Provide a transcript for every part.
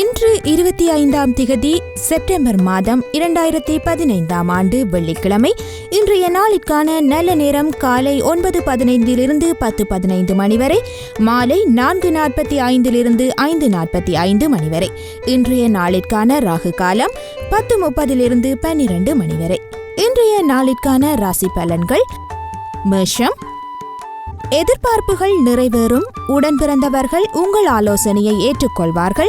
இன்று இருபத்தி ஐந்தாம் திகதி செப்டம்பர் மாதம் இரண்டாயிரத்தி பதினைந்தாம் ஆண்டு வெள்ளிக்கிழமை. இன்றைய நாளிற்கான நல்ல நேரம் காலை ஒன்பது பதினைந்திலிருந்து பத்து பதினைந்து மணி வரை மாலை நான்கு நாற்பத்தி ஐந்திலிருந்து ஐந்து நாற்பத்தி ஐந்து மணி வரை. இன்றைய நாளிற்கான ராகு காலம் பத்து முப்பதிலிருந்து பன்னிரண்டு மணி வரை. இன்றைய நாளிற்கான ராசி பலன்கள் மேஷம். எதிர்பார்ப்புகள் நிறைவேறும் உடன் பிறந்தவர்கள் உங்கள் ஆலோசனையை ஏற்றுக்கொள்வார்கள்.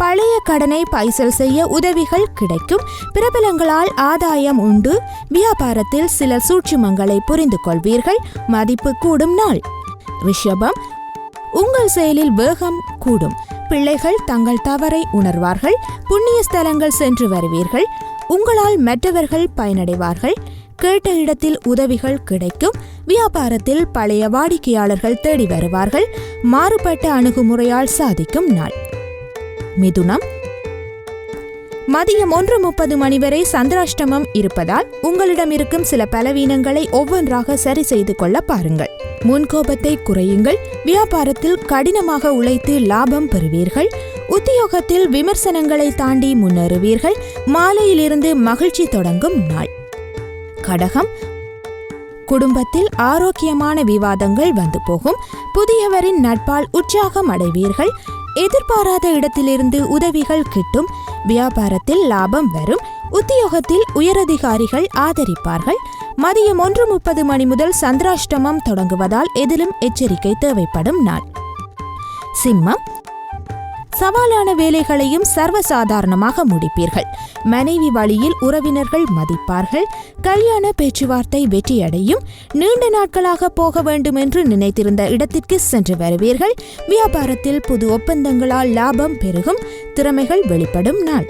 பழைய கடனை பைசல் செய்ய உதவிகள் கிடைக்கும். பிரபலங்களால் ஆதாயம் உண்டு. வியாபாரத்தில் சில சூட்சுமங்களை புரிந்து கொள்வீர்கள். மதிப்பு கூடும் நாள். ரிஷபம். உங்கள் செயலில் வேகம் கூடும். பிள்ளைகள் தங்கள் தவறை உணர்வார்கள். புண்ணிய ஸ்தலங்கள் சென்று வருவீர்கள். உங்களால் மற்றவர்கள் பயனடைவார்கள். கேட்ட இடத்தில் உதவிகள் கிடைக்கும். வியாபாரத்தில் பழைய வாடிக்கையாளர்கள் தேடி வருவார்கள். மாறுபட்ட அணுகுமுறையால் சாதிக்கும் நாள். மிதுனம். மதியம் ஒன்று முப்பது மணி வரை சந்திராஷ்டமம் இருப்பதால் உங்களிடம் இருக்கும் சில பலவீனங்களை ஒவ்வொன்றாக சரி செய்து கொள்ள பாருங்கள். முன்கோபத்தை குறையுங்கள். வியாபாரத்தில் கடினமாக உழைத்து லாபம் பெறுவீர்கள். உத்தியோகத்தில் விமர்சனங்களை தாண்டி முன்னேறுவீர்கள். மாலையிலிருந்து மகிழ்ச்சி தொடங்கும் நாள். கடகம். குடும்பத்தில் ஆரோக்கியமான விவாதங்கள் வந்து போகும். புதியவரின் நட்பால் உற்சாகம் அடைவீர்கள். எதிர்பாராத இடத்திலிருந்து உதவிகள் கிட்டும் வியாபாரத்தில் லாபம் வரும் உத்தியோகத்தில் உயரதிகாரிகள் ஆதரிப்பார்கள். மதியம் ஒன்று முப்பது மணி முதல் சந்திராஷ்டமம் தொடங்குவதால் எதிலும் எச்சரிக்கை தேவைப்படும் நாள். சிம்மம் சவாலான வேலைகளையும் சர்வசாதாரணமாக முடிப்பீர்கள். மனைவி வழியில் உறவினர்கள் மதிப்பார்கள். கல்யாண பேச்சுவார்த்தை வெற்றியடையும். நீண்ட நாட்களாக போக வேண்டும் என்று நினைத்திருந்த இடத்திற்கு சென்று வருவீர்கள். வியாபாரத்தில் புது ஒப்பந்தங்களால் லாபம் பெருகும். திறமைகள் வெளிப்படும் நாள்.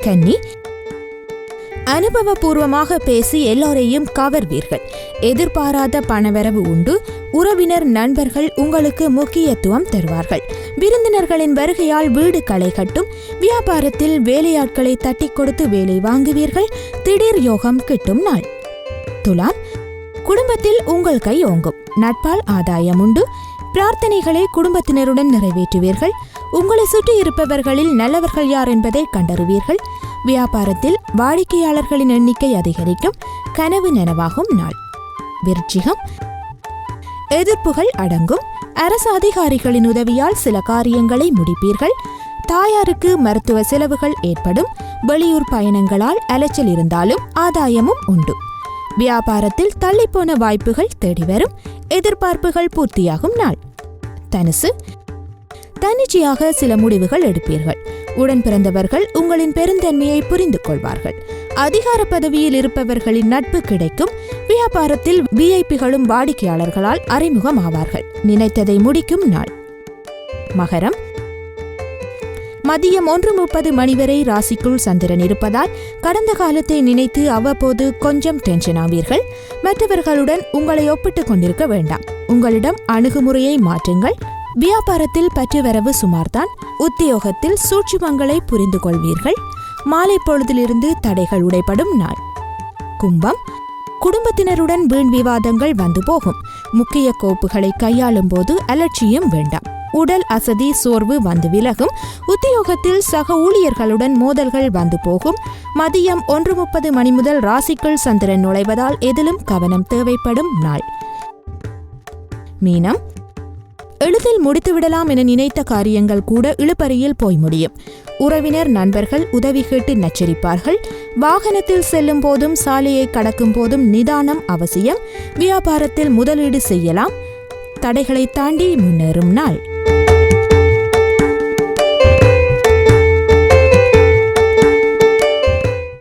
கன்னி அனுபவபூர்வமாக பேசி எல்லோரையும் கவர்வீர்கள். எதிர்பாராத பணவரவு உண்டு. உறவினர் நண்பர்கள் உங்களுக்கு முக்கியத்துவம் தருவார்கள். விருந்தினர்களின் வருகையால் வீடு களை கட்டும் வியாபாரத்தில் வேலையாட்களை தட்டி கொடுத்து வேலை வாங்குவீர்கள் திடீர் யோகம் கிட்டும் நாள். துலாம் குடும்பத்தில் உங்கள் கை ஓங்கும் நட்பால் ஆதாயம் உண்டு பிரார்த்தனைகளை குடும்பத்தினருடன் நிறைவேற்றுவீர்கள் உங்களை சுற்றி இருப்பவர்களில் நல்லவர்கள் யார் என்பதை கண்டறிவீர்கள் வியாபாரத்தில் வாடிக்கையாளர்களின் எண்ணிக்கை அதிகரிக்கும் கனவு நனவாகும் நாள். விருச்சிகம் எதிர்ப்புகள் அடங்கும் அரசு அதிகாரிகளின் உதவியால் சில காரியங்களை முடிப்பீர்கள். தாயாருக்கு மருத்துவ செலவுகள் ஏற்படும். வெளியூர் பயணங்களால் அலைச்சல் இருந்தாலும் ஆதாயமும் உண்டு. வியாபாரத்தில் தள்ளிப்போன வாய்ப்புகள் தேடி வரும் எதிர்பார்ப்புகள் பூர்த்தியாகும் நாள். தனுசு. தன்னிச்சையாக சில முடிவுகள் எடுப்பீர்கள். உடன் பிறந்தவர்கள் உங்களின் பெருந்தன்மையை புரிந்து கொள்வார்கள் அதிகார பதவியில் இருப்பவர்களின் நட்பு கிடைக்கும். வியாபாரத்தில் விஐபிகளும் வாடிக்கையாளர்களால் அறிமுகம் ஆவார்கள் நினைத்ததை முடிக்கும் நாள். மகரம். மதியம் ஒன்று முப்பது மணி வரை ராசிக்குள் சந்திரன் இருப்பதால் கடந்த காலத்தை நினைத்து அவ்வப்போது கொஞ்சம் டென்ஷன் ஆவீர்கள். மற்றவர்களுடன் உங்களை ஒப்பிட்டுக் கொண்டிருக்க வேண்டாம். உங்களிடம் அணுகுமுறையை மாற்றுங்கள். வியாபாரத்தில் பற்றுவரவு சுமார்தான். உத்தியோகத்தில் சூட்சுமங்களை புரிந்து கொள்வீர்கள் மாலை பொழுதிலிருந்து தடைகள் உடைப்படும் நாள். கும்பம் குடும்பத்தினருடன் வீண் விவாதங்கள் வந்து போகும். முக்கிய கோப்புகளை கையாளும் போது அலட்சியம் வேண்டாம். உடல் அசதி சோர்வு வந்து விலகும். உத்தியோகத்தில் சக ஊழியர்களுடன் மோதல்கள் வந்து போகும். மதியம் ஒன்று முப்பது மணி முதல் ராசிக்குள் சந்திரன் நுழைவதால் எதிலும் கவனம் தேவைப்படும் நாள். மீனம் எளிதில் முடித்துவிடலாம் என நினைத்த காரியங்கள் கூட இழுபறியில் போய் முடியும். உறவினர் நண்பர்கள் உதவி கேட்டு நச்சரிப்பார்கள். வாகனத்தில் செல்லும் போதும் சாலையை கடக்கும் போதும் நிதானம் அவசியம். வியாபாரத்தில் முதலீடு செய்யலாம். தடைகளை தாண்டி முன்னேறும் நாள்.